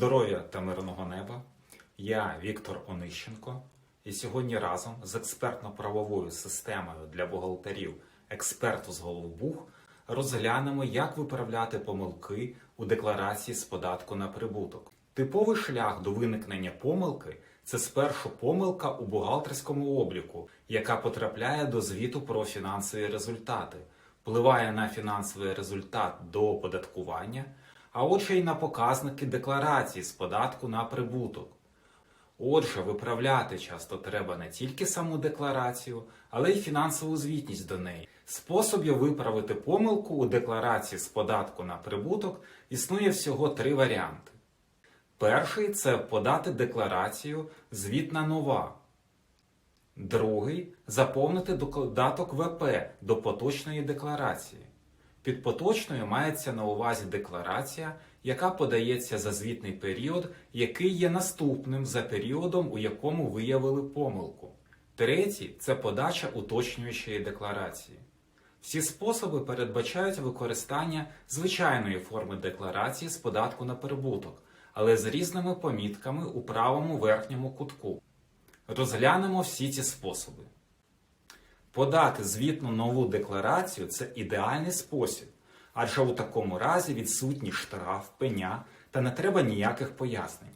здоров'я та мирного неба. Я Віктор Онищенко, і сьогодні разом з експертно-правовою системою для бухгалтерів експерту з Головбух розглянемо, як виправляти помилки у декларації з податку на прибуток. Типовий шлях до виникнення помилки це спершу помилка у бухгалтерському обліку, яка потрапляє до звіту про фінансові результати, впливає на фінансовий результат до оподаткування, а отже й на показники декларації з податку на прибуток. Отже, виправляти часто треба не тільки саму декларацію, але й фінансову звітність до неї. Способів виправити помилку у декларації з податку на прибуток існує всього три варіанти. Перший це подати декларацію звітна нова. Другий заповнити додаток ВП до поточної декларації. Під поточною мається на увазі декларація, яка подається за звітний період, який є наступним за періодом, у якому виявили помилку. Третій це подача уточнюючої декларації. Всі способи передбачають використання звичайної форми декларації з податку на прибуток, але з різними помітками у правому верхньому кутку. Розглянемо всі ці способи. Подати звітну нову декларацію це ідеальний спосіб, адже у такому разі відсутній штраф, пеня та не треба ніяких пояснень.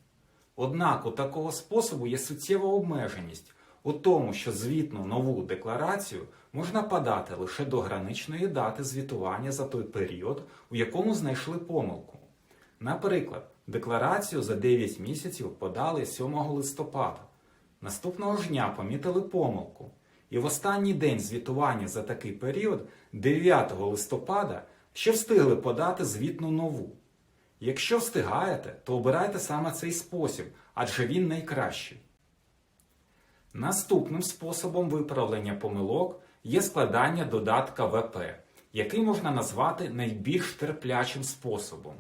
Однак у такого способу є суттєва обмеженість у тому, що звітну нову декларацію можна подати лише до граничної дати звітування за той період, у якому знайшли помилку. Наприклад, декларацію за 9 місяців подали 7 листопада. Наступного ж дня помітили помилку. І в останній день звітування за такий період, 9 листопада, ще встигли подати звітну нову. Якщо встигаєте, то обирайте саме цей спосіб, адже він найкращий. Наступним способом виправлення помилок є складання додатка ВП, який можна назвати найбільш терплячим способом.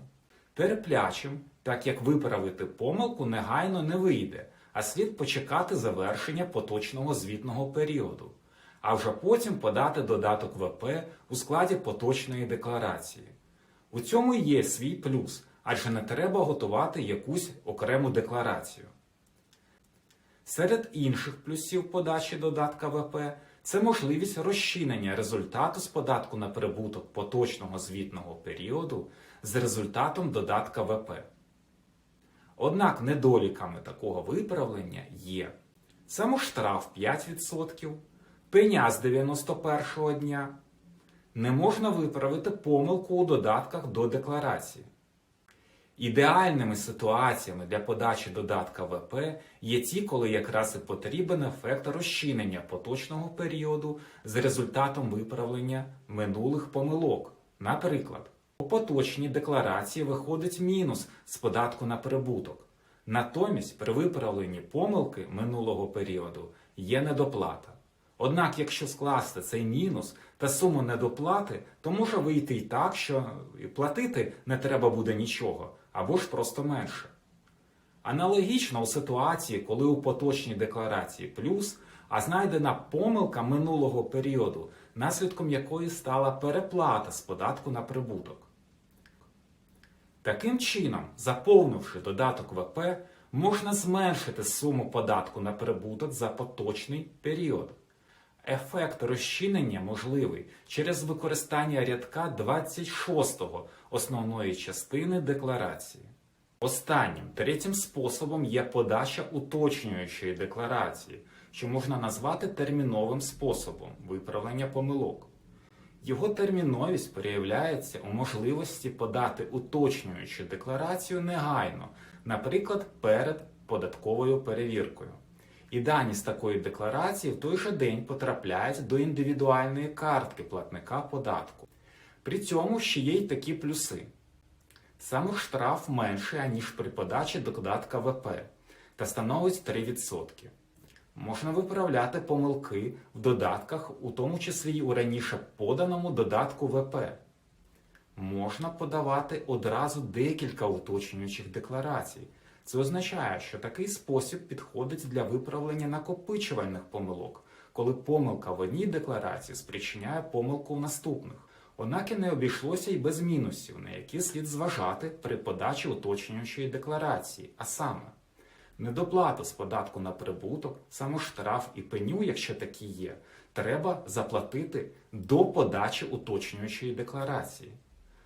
Терплячим, так як виправити помилку негайно не вийде, а слід почекати завершення поточного звітного періоду, а вже потім подати додаток ВП у складі поточної декларації. У цьому є свій плюс, адже не треба готувати якусь окрему декларацію. Серед інших плюсів подачі додатка ВП це можливість розчинення результату з податку на прибуток поточного звітного періоду з результатом додатка ВП. Однак недоліками такого виправлення є самоштраф 5%, пеня з 91-го дня. Не можна виправити помилку у додатках до декларації. Ідеальними ситуаціями для подачі додатка ВП є ті, коли якраз і потрібен ефект розчинення поточного періоду з результатом виправлення минулих помилок. Наприклад, у поточній декларації виходить мінус з податку на прибуток. Натомість при виправленні помилки минулого періоду є недоплата. Однак, якщо скласти цей мінус та суму недоплати, то може вийти і так, що платити не треба буде нічого, або ж просто менше. Аналогічно у ситуації, коли у поточній декларації плюс, а знайдена помилка минулого періоду, наслідком якої стала переплата з податку на прибуток. Таким чином, заповнивши додаток ВП, можна зменшити суму податку на прибуток за поточний період. Ефект розчинення можливий через використання рядка 26 основної частини декларації. Останнім третім способом є подача уточнюючої декларації, що можна назвати терміновим способом виправлення помилок. Його терміновість проявляється у можливості подати уточнюючу декларацію негайно, наприклад, перед податковою перевіркою. І дані з такої декларації в той же день потрапляють до індивідуальної картки платника податку. При цьому ще є й такі плюси. Саме штраф менший, аніж при подачі додатка ВП, та становить 3%. Можна виправляти помилки в додатках, у тому числі й у раніше поданому додатку ВП. Можна подавати одразу декілька уточнюючих декларацій. Це означає, що такий спосіб підходить для виправлення накопичувальних помилок, коли помилка в одній декларації спричиняє помилку в наступних. Однак і не обійшлося й без мінусів, на які слід зважати при подачі уточнюючої декларації, а саме недоплату з податку на прибуток, самоштраф і пеню, якщо такі є, треба заплатити до подачі уточнюючої декларації.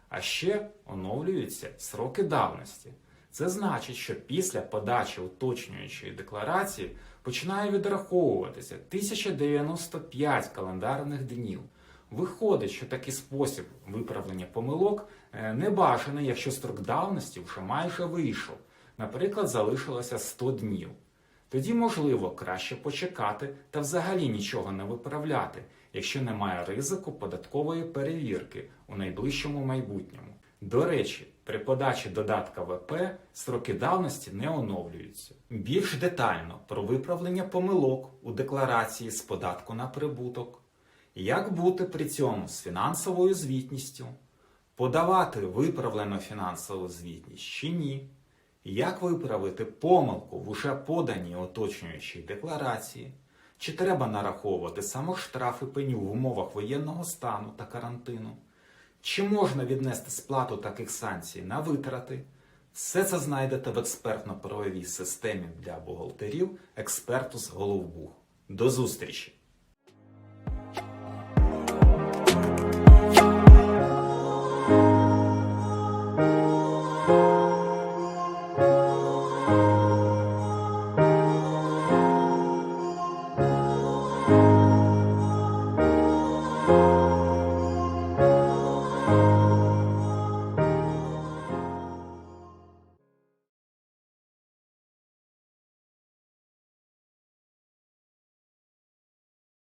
А ще оновлюються сроки давності. Це значить, що після подачі уточнюючої декларації починає відраховуватися 1095 календарних днів. Виходить, що такий спосіб виправлення помилок е, не бажаний, якщо строк давності вже майже вийшов. Наприклад, залишилося 100 днів. Тоді, можливо, краще почекати та взагалі нічого не виправляти, якщо немає ризику податкової перевірки у найближчому майбутньому. До речі, при подачі додатка ВП строки давності не оновлюються. Більш детально про виправлення помилок у декларації з податку на прибуток, як бути при цьому з фінансовою звітністю, подавати виправлену фінансову звітність чи ні, як виправити помилку в уже поданій уточнюючій декларації, чи треба нараховувати самоштрафи пеню в умовах воєнного стану та карантину, чи можна віднести сплату таких санкцій на витрати. Все це знайдете в експертно-правовій системі для бухгалтерів експерту з Головбух. До зустрічі!